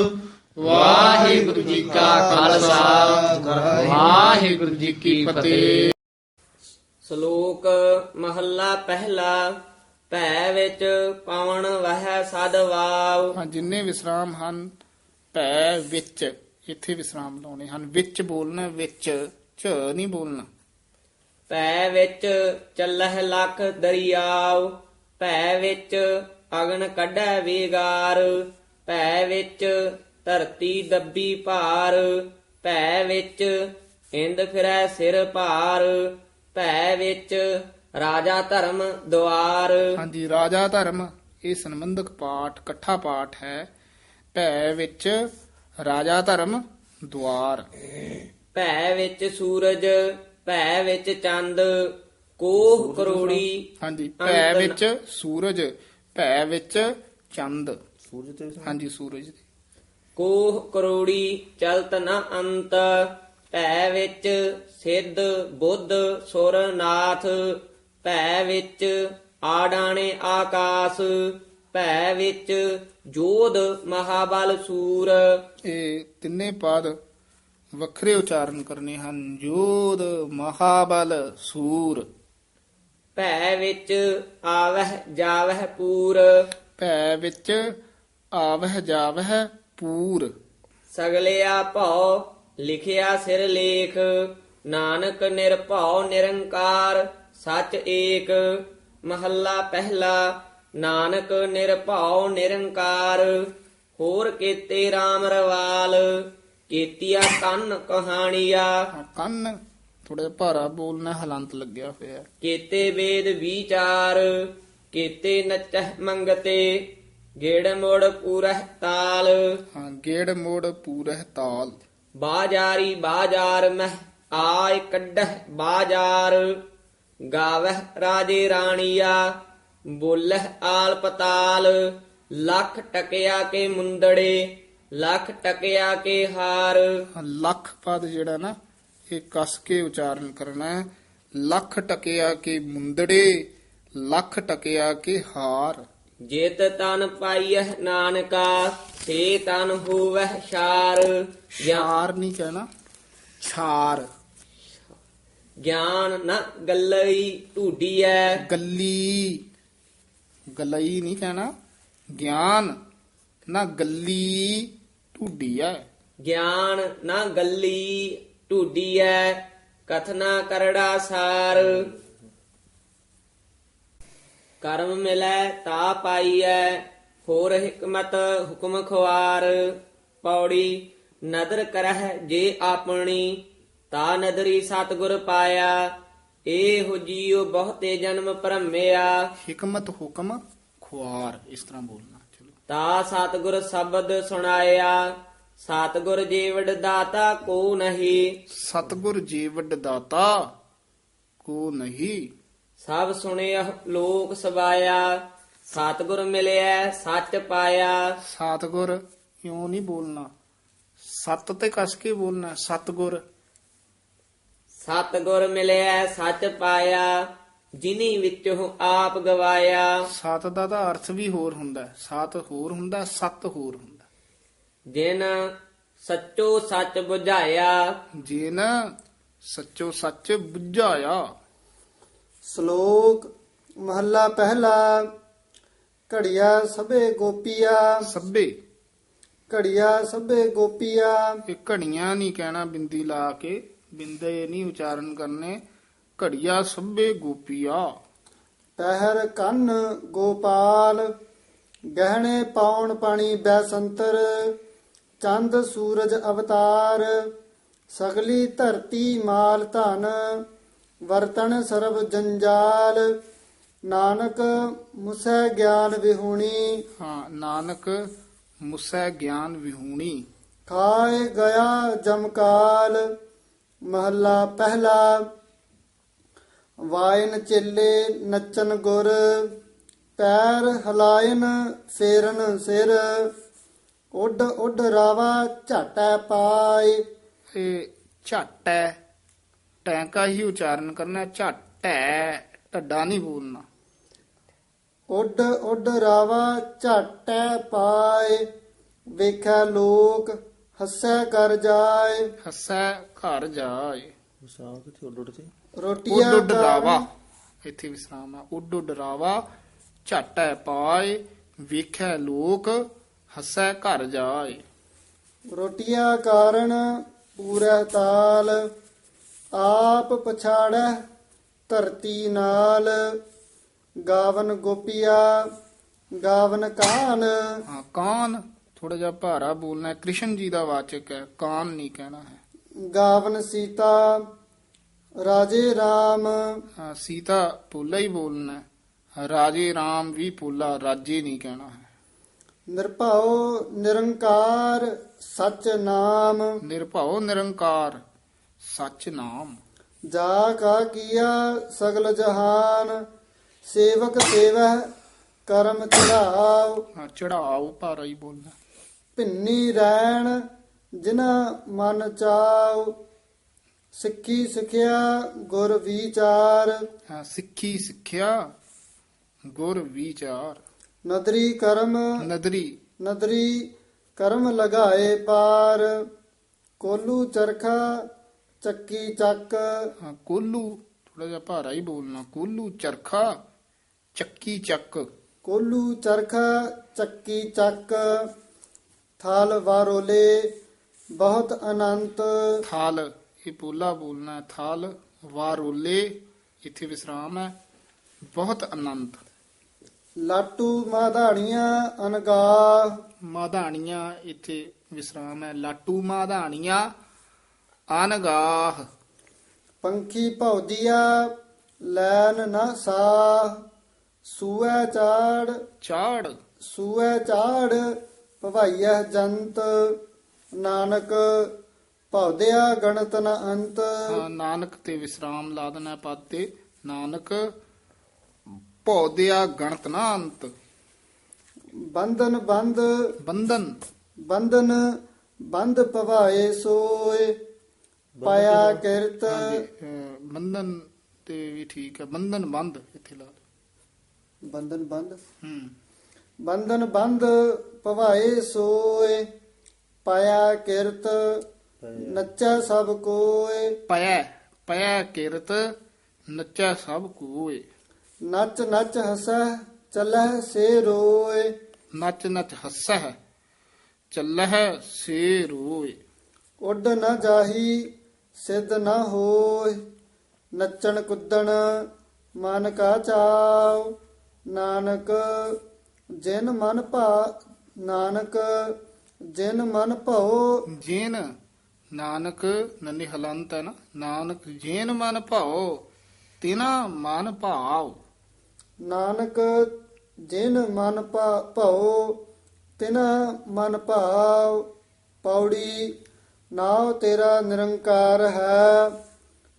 ਵਾਹਿਗੁਰੂ ਜੀ ਕਾ ਖਾਲਸਾ। ਵਾਹਿਗੁਰੂ ਜੀ ਕੀ ਫਤਿਹ। ਸ਼ਲੋਕ ਮਹੱਲਾ ਪਹਿਲਾ ਭੈ ਵਿੱਚ ਪਵਨ ਵਹਿ ਸਦ ਵਾਵ ਹਾਂ ਜਿੰਨੇ ਵਿਸਰਾਮ ਹਨ ਭੈ ਵਿੱਚ ਇੱਥੇ ਵਿਸਰਾਮ ਲਾਉਣੇ ਹਨ। ਵਿੱਚ ਬੋਲਣਾ ਵਿੱਚ ਝ ਨਹੀਂ ਬੋਲਣਾ। ਭੈ ਵਿੱਚ ਚੱਲਹਿ ਲੱਖ ਦਰਿਆਵ ਭੈ ਵਿੱਚ ਅਗਨ ਕੱਢੈ ਵੀਗਾਰ। ਭੈ ਵਿੱਚ ਧਰਤੀ ਦੱਬੀ ਭਾਰ ਭੈ ਵਿੱਚ ਇੰਦ ਫਿਰੈ ਸਿਰ ਭਾਰ ਭੈ ਵਿੱਚ ਰਾਜਾ ਧਰਮ ਦੁਆਰ। ਹਾਂਜੀ ਰਾਜਾ ਧਰਮ ਇਹ ਸੰਬੰਧਕ ਪਾਠ ਇਕੱਠਾ ਪਾਠ ਹੈ। ਭੈ ਵਿੱਚ ਰਾਜਾ ਧਰਮ ਦੁਆਰ। ਭੈ ਵਿੱਚ ਸੂਰਜ ਭੈ ਵਿੱਚ ਚੰਦ ਕੋਹ ਕਰੋੜੀ ਹਾਂਜੀ ਭੈ ਵਿੱਚ ਸੂਰਜ ਭੈ ਵਿੱਚ ਚੰਦ। ਸੂਰਜ ਤੇ ਹਾਂਜੀ ਸੂਰਜ ਦੇ ਕੋਹ ਕਰੋੜੀ ਚਲਤ ਨ ਅੰਤ ਭੈ ਵਿੱਚ ਸਿੱਧ ਬੁੱਧ ਸੁਰ ਨਾਥ ਭੈ ਵਿੱਚ ਆਡਾਣੇ ਆਕਾਸ ਭੈ ਵਿੱਚ ਜੋਧ ਮਹਾਬਲ ਸੂਰ। ਇਹ ਤਿੰਨੇ ਪਦ ਵੱਖਰੇ ਉਚਾਰਨ ਕਰਨੇ ਹਨ। ਜੋਧ ਮਹਾਬਲ ਸੂਰ। ਭੈ ਵਿੱਚ ਆਵਹਿ ਜਾਵਹਿ ਪੂਰ। ਭੈ ਵਿੱਚ ਆਵਹਿ ਜਾਵਹਿ ਪੂਰ। ਸਗਲਿਆ ਭਉ ਲਿਖਿਆ ਸਿਰ ਲੇਖ ਨਾਨਕ ਨਿਰਭਉ ਨਿਰੰਕਾਰ ਸਚ ਏਕ ਮਹੱਲਾ ਪਹਿਲਾ ਨਾਨਕ ਨਿਰਭਉ ਨਿਰੰਕਾਰ। ਹੋਰ ਕੀਤੇ RAM ਰਵਾਲ ਕੀਤੀਆ ਕੰਨ ਕਹਾਣੀਆ। ਕੰਨ ਥੋੜਾ ਭਾਰਾ ਬੋਲਣਾ ਹਲੰਤ ਲੱਗਿਆ ਹੋਇਆ। ਕੀਤੇ ਵੇਦ ਵਿਚਾਰ ਕੀਤੇ ਨਚਹਿ ਮੰਗਤੇ। ਗੇੜ ਮੋੜ ਪੂਰਹਿ ਤਾਲ। ਹਾਂ ਗੇੜ ਮੋੜ ਪੂਰਹਿ ਤਾਲ। ਬਾਜਾਰੀ ਬਾਜਾਰ ਮਹਿ ਆਇ ਕੱਢਹਿ ਬਾਜਾਰ। ਗਾਵਹਿ ਰਾਜੇ ਰਾਣੀਆ ਬੋਲਹਿ ਆਲ ਪਤਾਲ। ਲੱਖ ਟਕਿਆ ਕੇ ਮੁੰਦੜੇ ਲੱਖ ਟਕਿਆ ਕੇ ਹਾਰ। ਲੱਖ ਪਦ ਜਿਹੜਾ ਨਾ ਇਹ ਕਸ ਕੇ ਉਚਾਰਨ ਕਰਨਾ ਹੈ। ਲੱਖ ਟਕਿਆ ਕੇ ਮੁੰਦੜੇ ਲੱਖ ਟਕਿਆ ਕੇ ਹਾਰ। ਜੇਤ ਤਨ ਪਾਈਐ ਨਾਨਕਾ ਸੇ ਤਨ ਹੋਵਹਿ ਛਾਰ। ਨਹੀਂ ਕਹਿਣਾ ਛਾਰ। ਗਿਆਨ ਨ ਗੱਲਈ ਢੂਡੀਐ। ਗੱਲੀ। ਗਲਈ ਨਹੀਂ ਕਹਿਣਾ ਗਿਆਨ ਨਾ ਗੱਲੀ ਢੂਡੀ ਹੈ ਗਿਆਨ ਨਾ ਗੱਲੀ ਢੂਡੀਐ ਕਥਨਾ ਕਰੜਾ ਸਾਰ। ਕਰਮ ਮਿਲੈ ਤਾ ਪਾਈਐ ਹੋਰ ਹਕਮਤ ਹੁਕਮ ਖਵਾਰ ਪੌੜੀ ਨਦਰ ਕਰਹਿ ਜੇ ਆਪਣੀ ਤਾ ਨਦਰੀ ਸਤਗੁਰ ਪਾਇਆ ਏਹੁ ਜੀਉ ਬਹੁਤੇ ਜਨਮ ਭਰਮਿਆ। ਹਕਮਤ ਹੁਕਮ ਖੁਆਰ ਇਸ ਤਰ੍ਹਾਂ ਬੋਲਣਾ ਚਲੋ। ਤਾ ਸਤਗੁਰ ਸ਼ਬਦ ਸੁਣਾਇਆ ਸਤਗੁਰ ਜੀਵੜ ਦਾਤਾ ਕੋ ਨਹੀਂ। ਸਤਗੁਰ ਜੀਵਡ ਦਾਤਾ ਕੋ ਨਹੀਂ। ਸਭ ਸੁਣਿਆ ਲੋਕ ਸਵਾਇਆ ਸਤਗੁਰ ਮਿਲਿਆ ਸੱਚ ਪਾਇਆ। ਸਤਗੁਰ ਕਿਉਂ ਨਹੀਂ ਬੋਲਣਾ? ਸਤ ਤੇ ਕਸ ਕੇ ਬੋਲਣਾ ਸਤਗੁਰ। ਸਤਗੁਰ ਮਿਲਿਆ ਸੱਚ ਪਾਇਆ ਜਿਨੀ ਵਿੱਚੋਂ ਆਪ ਗਵਾਇਆ। ਸਤ ਦਾ ਤਾਂ ਅਰਥ ਵੀ ਹੋਰ ਹੁੰਦਾ। ਸਤ ਹੋਰ ਹੁੰਦਾ ਸਤ ਹੋਰ ਹੁੰਦਾ। ਜਿਨ ਸੱਚੋ ਸੱਚ 부ਝਾਇਆ ਜੇ ਨਾ ਸੱਚੋ ਸੱਚ ਬੁੱਝਾਇਆ। ਸ਼ਲੋਕ ਮਹੱਲਾ ਪਹਿਲਾ ਘੜੀਆ ਸਭੇ ਗੋਪੀਆ। ਸੱਬੇ ਘੜੀਆ ਸਭੇ ਗੋਪੀਆ। ਇਹ ਘੜੀਆਂ ਨਹੀਂ ਕਹਿਣਾ ਬਿੰਦੀ ਲਾ ਕੇ ਬਿੰਦੇ ਨਹੀਂ ਉਚਾਰਨ ਕਰਨੇ ਘੜੀਆ ਸੱਬੇ ਗੋਪੀਆ। ਪਹਿਰ ਕੰਨ ਗੋਪਾਲ ਗਹਿਣੇ ਪਾਉਣ ਪਾਣੀ ਬੈਸੰਤਰ ਚੰਦ ਸੂਰਜ ਅਵਤਾਰ ਸਗਲੀ ਧਰਤੀ ਮਾਲ ਧਨ। ਵਰਤਨ ਸਰਬ ਜੰਜਾਲ ਨਾਨਕ ਮੁਸੈ ਗਿਆਨ ਵਿਹੂਣੀ। ਹਾਂ ਨਾਨਕ ਮੁਸੈ ਗਿਆਨ ਵਿਹੂਣੀ। ਖਾਏ ਗਿਆ ਜਮਕਾਲ ਮਹੱਲਾ ਪਹਿਲਾ। ਵਾਇਨ ਚੇਲੇ ਨੱਚਨ ਗੁਰ ਪੈਰ ਹਲਾਇਨ ਫੇਰਨ ਸਿਰ। ਉੱਡ ਉੱਡ ਰਾਵਾ ਝਾਟੈ ਪਾਏ। ਇਹ ਝੱਟ ਟੈਂਕਾ ਹੀ ਉਚਾਰਨ ਕਰਨਾ ਝੱਟ ਹੈ ਢੱਡਾ ਨਹੀਂ ਬੋਲਣਾ। ਉੱਡ ਉੱਡ ਰਾਵਾ ਝਾਟੈ ਪਾਏ ਵੇਖੈ ਲੋਕ ਹੱਸੈ ਕਰ ਜਾਏ। ਹੱਸੈ ਘਰ ਜਾਏ। ਰੋਟੀਆਂ ਉੱਡ ਕਾਰਨ- ਡਰਾਵਾ ਇੱਥੇ ਵਿਸਰਾਮ ਹੈ ਉੱਡ ਡਰਾਵਾ ਝਾਟੈ ਪਾਏ ਵੇਖੈ ਲੋਕ ਹੱਸੈ ਘਰ ਜਾਏ। ਰੋਟੀਆਂ ਕਾਰਨ ਪੂਰਾ ਤਾਲ ਆਪ ਪਛਾੜੈ ਧਰਤੀ ਨਾਲ ਗਾਵਨ ਗੋਪੀਆ ਗਾਵਨ ਕਾਨ। ਹਾਂ ਕਾਨ ਥੋੜਾ ਜਿਹਾ ਭਾਰਾ ਬੋਲਣਾ ਹੈ। ਕ੍ਰਿਸ਼ਨ ਜੀ ਦਾ ਵਾਚਕ ਹੈ ਕਾਨ ਨਹੀਂ ਕਹਿਣਾ ਹੈ। ਗਾਵਨ ਸੀਤਾ ਰਾਜੇ RAM ਹਾਂ, ਸੀਤਾ ਪੋਲਾ ਹੀ ਬੋਲਣਾ ਹੈ। ਰਾਜੇ RAM ਵੀ ਪੋਲਾ ਰਾਜੇ ਨਹੀਂ ਕਹਿਣਾ ਹੈ। ਨਿਰਭਉ ਨਿਰੰਕਾਰ ਸਚ ਨਾਮ। ਨਿਰਭਉ ਨਿਰੰਕਾਰ ਸੱਚ ਨਾਮ। ਜਾ ਕਾ ਕੀਆ ਸਗਲ ਜਹਾਨ ਸੇਵਕ ਸੇਵਹਿ ਕਰਮ ਚੜਾਵ ਹਾਂ, ਚੜਾਓ ਭਾਰਾ ਹੀ ਬੋਲਣਾ ਭਿੰਨੀ ਰੈਣ ਜਿਨਾ ਮਨ ਚਾਉ ਸਿੱਖੀ ਸਿਖਿਆ ਗੁਰ ਵਿਚਾਰ। ਹਾਂ, ਸਿੱਖੀ ਸਿੱਖਿਆ ਗੁਰ ਵਿਚਾਰ। ਨਦਰੀ ਕਰਮ ਨਦਰੀ। ਨਦਰੀ ਕਰਮ ਲਗਾਏ ਪਾਰ। ਕੋਲੂ ਚਰਖਾ ਚੱਕੀ ਚੱਕ। ਹਾਂ ਕੋਲੂ ਥੋੜਾ ਜਿਹਾ ਭਾਰਾ ਹੀ ਬੋਲਣਾ। ਕੋਲੂ ਚਰਖਾ ਚੱਕੀ ਚੱਕ। ਕੋਲੂ ਚਰਖਾ ਚੱਕੀ ਚੱਕ। ਥਲ ਵਾਰੋਲੇ ਬਹੁਤ ਅਨੰਤ। ਥਾਲ ਇਹ ਪੋਲਾ ਬੋਲਣਾ ਥਾਲ ਵਾਰੋਲੇ ਇੱਥੇ ਵਿਸਰਾਮ ਹੈ। ਬਹੁਤ ਆਨੰਦ ਲਾਟੂ ਮਾਧਾਣੀਆਂ ਅਨਗਾਹ ਮਾਧਾਣੀਆਂ ਇੱਥੇ ਵਿਸਰਾਮ ਹੈ। ਲਾਟੂ ਮਾਧਾਣੀਆਂ ਅਨਗਾਹ ਪੰਖੀ ਭੌਦੀਆ ਲੈਨ ਨਾ ਸਾਹ ਸੂਐ ਚਾੜ। ਚਾੜ। ਸੂਐ ਚਾੜ ਭਵਾਈਐ ਜੰਤ। ਨਾਨਕ ਭੌਦਿਆ ਗਣਤ ਨ ਅੰਤ। ਨਾਨਕ ਤੇ ਵਿਸਰਾਮ ਲਾ ਦੇਣਾ ਪਦ ਤੇ ਨਾਨਕ ਭੌਦਿਆ ਗਣਤ ਨਾ ਅੰਤ। ਬੰਧਨ ਬੰਧ ਬੰਧਨ। ਬੰਧਨ ਬੰਧ ਭਵਾਏ ਸੋਏ। ਪਾਇਆ ਕਿਰਤ। ਬੰਧਨ ਤੇ ਵੀ ਠੀਕ ਹੈ। ਬੰਧਨ ਬੰਧ ਇੱਥੇ ਲਾ। ਬੰਧਨ ਬੰਧ? ਹੂੰ। ਬੰਧਨ ਬੰਧ ਭਵਾਏ ਸੋਏ ਪਾਇਆ ਕਿਰਤ ਨੱਚੈ ਸਭ ਕੋਏ। ਪੈ ਪੈ ਕਿਰਤ ਨੱਚੈ ਸਭ ਕੋਏ। ਨੱਚ ਨੱਚ ਹਸੈ ਚੱਲੈ ਸੇ ਰੋਏ। ਨੱਚ ਨੱਚ ਹੱਸੈ ਚੱਲਹਿ ਸੇ ਰੋਏ। ਉੱਡ ਨ ਜਾਹੀ ਸਿੱਧ ਨ ਹੋਏ ਨੱਚਣ ਕੁੱਦਣ ਮਨ ਕਾ ਚਾਉ। ਨਾਨਕ ਜਿਨ ਮਨ ਭਾ ਨਾਨਕ ਜਿਨ ਮਨ ਭਉ। ਜੇਨ ਨਾਨਕ ਨੰਨੀ ਹਲੰਤ ਹੈ ਨਾ ਨਾਨਕ ਜੇਨ ਮਨ ਭਾਉ ਤਿਨਾ ਮਨ ਭਾਵ ਨਾਨਕ ਜਿਨ ਮਨ ਭਉ ਤਿਨ ਮਨ ਭਾਵ ਪੌੜੀ ਨਾਉ ਤੇਰਾ ਨਿਰੰਕਾਰ ਹੈ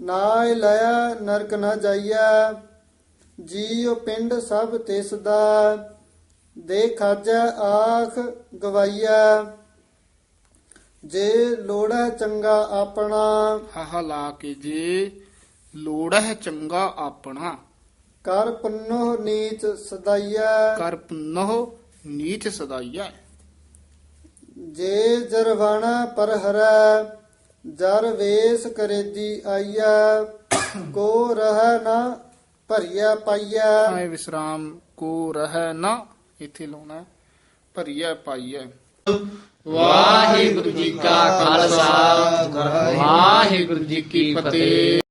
ਨਾਇ ਲਿਆ ਨਰਕ ਨ ਜਾਈਐ ਜੀਉ ਪਿੰਡ ਸਭ ਤਿਸ ਦਾ ਦੇ ਖਾਜੈ ਆਖ ਗਵਾਈਐ। ਜੇ ਲੋੜੈ ਚੰਗਾ ਆਪਣਾ ਹਾਹਾ ਲਾ ਕੇ ਜੇ ਲੋੜ ਹੈ ਚੰਗਾ ਆਪਣਾ ਕਰ ਪੁੰਨੋ ਨੀਚ ਸਦਾਈਐ। ਕਰ ਪੁਨਹੁ ਨੀਚ ਸਦਾਈਐ। ਜੇ ਜਰਵਾਣਾ ਪਰ ਹਰੈ ਜਰ ਵੇਸ ਕਰੇਦੀ ਆਈਐ ਕੋ ਰਹਿ ਨਾ ਭਰੀਆ ਪਾਈਐ। ਆਏ ਵਿਸਰਾਮ ਕੋ ਰਹਿ ਨਾ ਇੱਥੇ ਲਾਉਣਾ ਭਰੀਐ ਪਾਈਐ। ਵਾਹਿਗੁਰੂ ਜੀ ਕਾ ਖਾਲਸਾ ਵਾਹਿਗੁਰੂ ਜੀ ਕੀ ਫਤਿਹ।